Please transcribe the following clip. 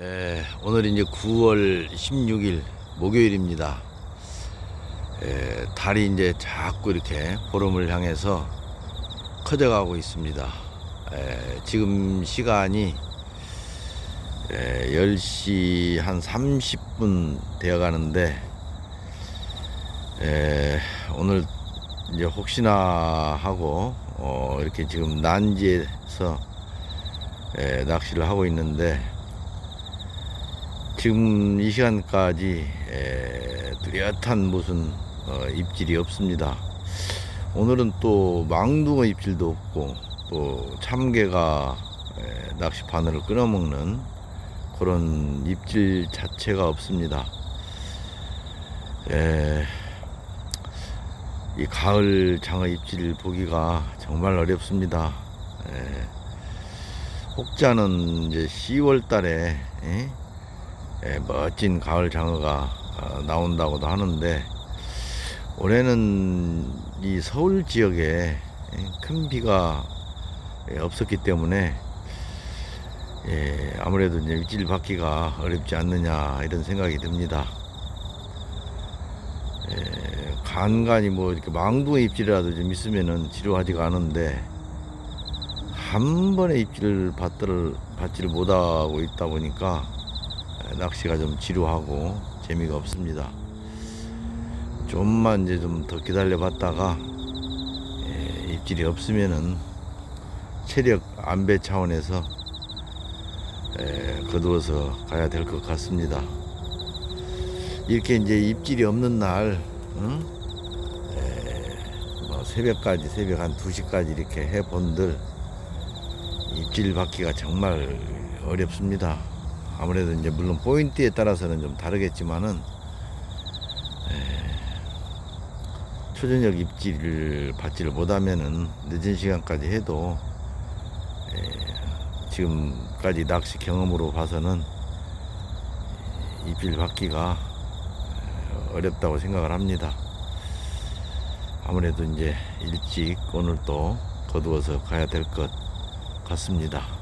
에, 오늘 이제 9월 16일 목요일입니다. 에, 달이 이제 자꾸 이렇게 보름을 향해서 커져가고 있습니다. 에, 지금 시간이 에, 10시 한 30분 되어 가는데 에, 오늘 이제 혹시나 하고 어, 이렇게 지금 난지에서 에, 낚시를 하고 있는데 지금 이 시간까지 에, 뚜렷한 무슨 어, 입질이 없습니다. 오늘은 또 망둥어 입질도 없고 또 참개가 에, 낚시 바늘을 끊어먹는 그런 입질 자체가 없습니다. 에, 이 가을 장어 입질 보기가 정말 어렵습니다. 에, 혹자는 이제 10월 달에 에? 예, 멋진 가을 장어가 어, 나온다고도 하는데 올해는 이 서울 지역에 예, 큰 비가 예, 없었기 때문에 예, 아무래도 이제 입질 받기가 어렵지 않느냐 이런 생각이 듭니다. 예, 간간히 뭐 이렇게 망둥어 입질이라도 좀 있으면은 지루하지가 않은데 한 번에 입질을 받들 받지를 못하고 있다 보니까 낚시가 좀 지루하고 재미가 없습니다. 좀만 이제 좀 더 기다려 봤다가 예, 입질이 없으면은 체력 안배 차원에서 예, 거두어서 가야 될 것 같습니다. 이렇게 이제 입질이 없는 날, 응? 예, 뭐 새벽까지 새벽 한 2시까지 이렇게 해본들 입질 받기가 정말 어렵습니다. 아무래도 이제 물론 포인트에 따라서는 좀 다르겠지만은 에, 초저녁 입질을 받지를 못하면은 늦은 시간까지 해도 에, 지금까지 낚시 경험으로 봐서는 입질 받기가 에, 어렵다고 생각을 합니다. 아무래도 이제 일찍 오늘 또 거두어서 가야 될 것 같습니다.